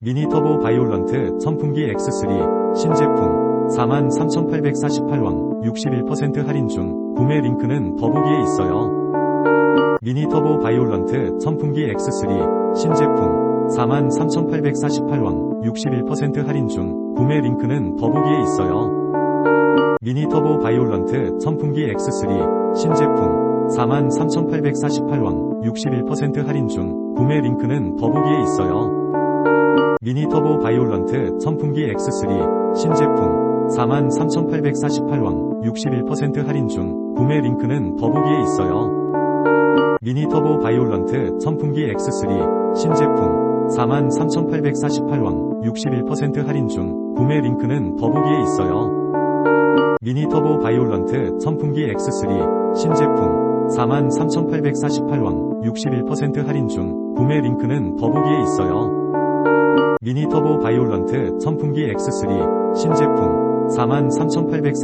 미니 터보 바이올런트 선풍기 X3 신제품 43,848원 61% 할인 중 구매 링크는 더보기에 있어요. 미니 터보 바이올런트 선풍기 X3 신제품 43,848원 61% 할인 중 구매 링크는 더보기에 있어요. 미니 터보 바이올런트 선풍기 X3 신제품 43,848원 61% 할인 중 구매 링크는 더보기에 있어요. 미니 터보 바이올런트 선풍기 X3 신제품 43,848원 61% 할인 중 구매 링크는 더보기에 있어요. 미니 터보 바이올런트 선풍기 X3 신제품 43,848원 61% 할인 중 구매 링크는 더보기에 있어요. 미니 터보 바이올런트 선풍기 X3 신제품 43,848원 61% 할인 중 구매 링크는 더보기에 있어요. 미니 터보 바이올런트 선풍기 X3 신제품 43,840